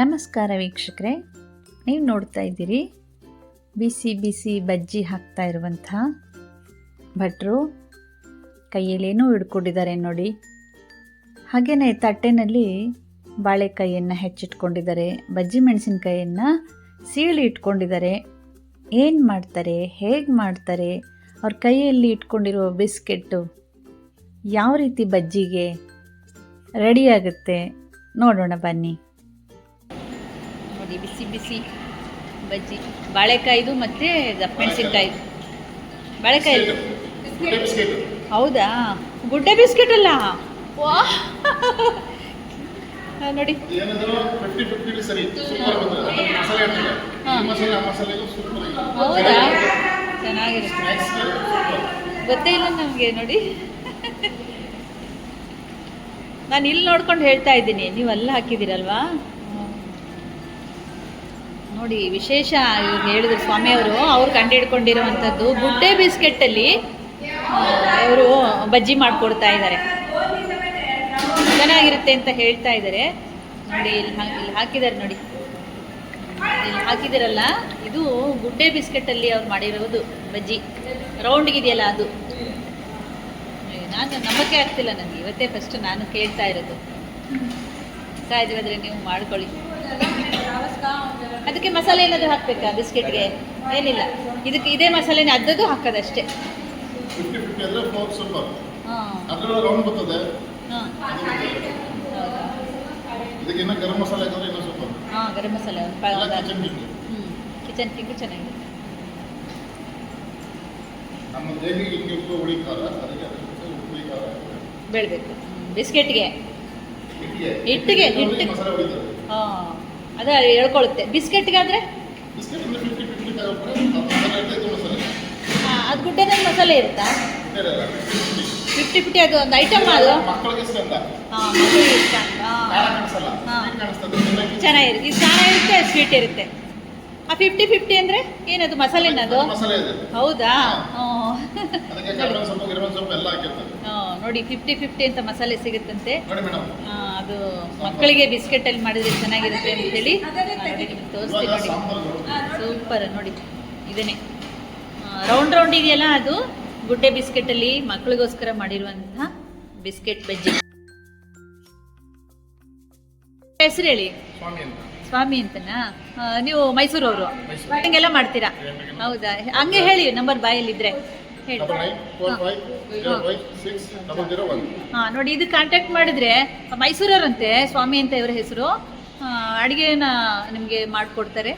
ನಮಸ್ಕಾರ ವೀಕ್ಷಕರೇ, ನೀವು ನೋಡ್ತಾ ಇದ್ದೀರಿ ಬಿಸಿ ಬಿಸಿ ಬಜ್ಜಿ ಹಾಕ್ತಾ ಇರುವಂಥ ಭಟ್ರು. ಕೈಯಲ್ಲೇನೂ ಹಿಡ್ಕೊಂಡಿದ್ದಾರೆ ನೋಡಿ. ಹಾಗೆಯೇ ತಟ್ಟೆನಲ್ಲಿ ಬಾಳೆಕಾಯಿಯನ್ನು ಹೆಚ್ಚಿಟ್ಕೊಂಡಿದ್ದಾರೆ, ಬಜ್ಜಿ ಮೆಣಸಿನಕಾಯಿಯನ್ನು ಸೀಳಿ ಇಟ್ಕೊಂಡಿದ್ದಾರೆ. ಏನು ಮಾಡ್ತಾರೆ, ಹೇಗೆ ಮಾಡ್ತಾರೆ, ಅವ್ರ ಕೈಯಲ್ಲಿ ಇಟ್ಕೊಂಡಿರೋ ಬಿಸ್ಕೆಟ್ಟು ಯಾವ ರೀತಿ ಬಜ್ಜಿಗೆ ರೆಡಿ ಆಗುತ್ತೆ ನೋಡೋಣ ಬನ್ನಿ. ನೋಡಿ ಬಿಸಿ ಬಿಸಿ ಬಜ್ಜಿ. ಬಾಳೆಕಾಯಿದು ಮತ್ತು ಮೆಣಸಿನ್ಕಾಯಿ. ಬಾಳೆಕಾಯಿ. ಹೌದಾ? ಗುಡ್ಡೆ ಬಿಸ್ಕೆಟ್ ಅಲ್ಲ ನೋಡಿ. ಹೌದಾ? ಚೆನ್ನಾಗಿರುತ್ತೆ. ಗೊತ್ತೇ ಇಲ್ಲ ನಮಗೆ ನೋಡಿ. ನಾನು ಇಲ್ಲಿ ನೋಡ್ಕೊಂಡು ಹೇಳ್ತಾ ಇದ್ದೀನಿ. ನೀವು ಅಲ್ಲಿ ಹಾಕಿದ್ದೀರಲ್ವಾ? ನೋಡಿ, ವಿಶೇಷ ಹೇಳಿದ್ರು ಸ್ವಾಮಿಯವರು ಅವ್ರು. ಕಂಡುಹಿಡ್ಕೊಂಡಿರುವಂಥದ್ದು ಗುಡ್ಡೆ ಬಿಸ್ಕೆಟ್ಟಲ್ಲಿ ಅವರು ಬಜ್ಜಿ ಮಾಡಿಕೊಡ್ತಾ ಇದ್ದಾರೆ. ಚೆನ್ನಾಗಿರುತ್ತೆ ಅಂತ ಹೇಳ್ತಾ ಇದ್ದಾರೆ. ನೋಡಿ, ಇಲ್ಲಿ ಇಲ್ಲಿ ಹಾಕಿದ್ದಾರೆ ನೋಡಿ. ಇಲ್ಲಿ ಹಾಕಿದಿರಲ್ಲ ಇದು ಗುಡ್ಡೆ ಬಿಸ್ಕೆಟಲ್ಲಿ ಅವ್ರು ಮಾಡಿರೋದು ಬಜ್ಜಿ. ರೌಂಡ್ಗಿದೆಯಲ್ಲ ಅದು. ನಾನು ನಂಬಕ್ಕೆ ಆಗ್ತಿಲ್ಲ ನನಗೆ ಇವತ್ತೇ ಫಸ್ಟ್ ನಾನು ಕೇಳ್ತಾ ಇರೋದು. ಸಾಧ್ಯವಾದರೆ ನೀವು ಮಾಡ್ಕೊಳ್ಳಿ. ಅದಕ್ಕೆ ಮಸಾಲೆ ಏನಾದರೂ ಹಾಕಬೇಕಾ ಬಿಸ್ಕೆಟ್ಗೆ? ಏನಿಲ್ಲ. ಇದಕ್ಕೆ ಇದೇ ಮಸಾಲೆನೇ ಅದ್ದದ್ದು ಹಾಕೋದಷ್ಟೇ. ಹಾಂ. ಗರಂ ಮಸಾಲೆ ಹಾಂ ಗರಂ ಕಿಚನ್ ಕಿಂಗ್ ಹ್ಞೂ ಕಿಚನ್ ಕಿಂಗು ಚೆನ್ನಾಗಿದೆ ನಮ್ಮ ದೇವಿಗೆ ಹಿಂಗೆ ಉಪ್ಪು ಹುಳಿ ಖಾರ ಅದಕ್ಕೆ ಅದಕ್ಕೆ ಉಪ್ಪು ಹುಳಿ ಖಾರ ಬೆಳಬೇಕು. ಬಿಸ್ಕೆಟ್ಗೆ. ಹಿಟ್ಟಿಗೆ. ಹಿಟ್ಟಿಗೆ, ಹಾಂ. ಅದು ಹೇಳ್ಕೊಳುತ್ತೆ. ಬಿಸ್ಕೆಟ್ಗಾದರೆ? ಅದು ಗುಡ್ಡೆನಲ್ಲಿ ಮಸಾಲೆ ಇರುತ್ತಾ? ಫಿಫ್ಟಿ ಫಿಫ್ಟಿ ಅದು ಒಂದು ಐಟಮ್ ಅದು. ಹಾಂ ಇಷ್ಟ ಚೆನ್ನಾಗಿರುತ್ತೆ. ಇದು ಖಾರ ಇರುತ್ತೆ ಸ್ವೀಟ್ ಇರುತ್ತೆ. ಆ ಫಿಫ್ಟಿ ಫಿಫ್ಟಿ ಅಂದರೆ ಏನದು ಮಸಾಲೆನದು ಹೌದಾ? ನೋಡಿ ಫಿಫ್ಟಿ ಫಿಫ್ಟಿ ಅಂತ ಮಸಾಲೆ ಸಿಗುತ್ತಂತೆ. ಅದು ಮಕ್ಕಳಿಗೆ ಬಿಸ್ಕೆಟಲ್ಲಿ ಮಾಡಿದ್ರೆ ಚೆನ್ನಾಗಿರುತ್ತೆ ಅಂತ ಹೇಳಿ ತೋರಿಸ್ತೀನಿ ನೋಡಿ. ಸೂಪರ್ ನೋಡಿ. ಇದೇನೆ ರೌಂಡ್ ರೌಂಡ್ ಇದೆಯಲ್ಲ ಅದು ಗುಡ್ಡೆ ಬಿಸ್ಕೆಟಲ್ಲಿ ಮಕ್ಕಳಿಗೋಸ್ಕರ ಮಾಡಿರುವಂತಹ ಬಿಸ್ಕೆಟ್ ಬಜ್ಜಿ. ಹೆಸರು ಹೇಳಿ. ಸ್ವಾಮಿ ಅಂತ. ಸ್ವಾಮಿ ಅಂತನಾ? ನೀವು ಮೈಸೂರವರು. ಹಂಗೆಲ್ಲ ಮಾಡ್ತೀರಾ? ಹೌದಾ? ಹಂಗೆ ಹೇಳಿ ನಂಬರ್ ಬಾಯಲ್ಲಿ ಇದ್ರೆ ಹಾಂ. ನೋಡಿ ಇದು ಕಾಂಟ್ಯಾಕ್ಟ್ ಮಾಡಿದ್ರೆ ಮೈಸೂರವರಂತೆ ಸ್ವಾಮಿ ಅಂತ ಇವರ ಹೆಸರು. ಅಡುಗೆನ ನಿಮಗೆ ಮಾಡಿಕೊಡ್ತಾರೆ.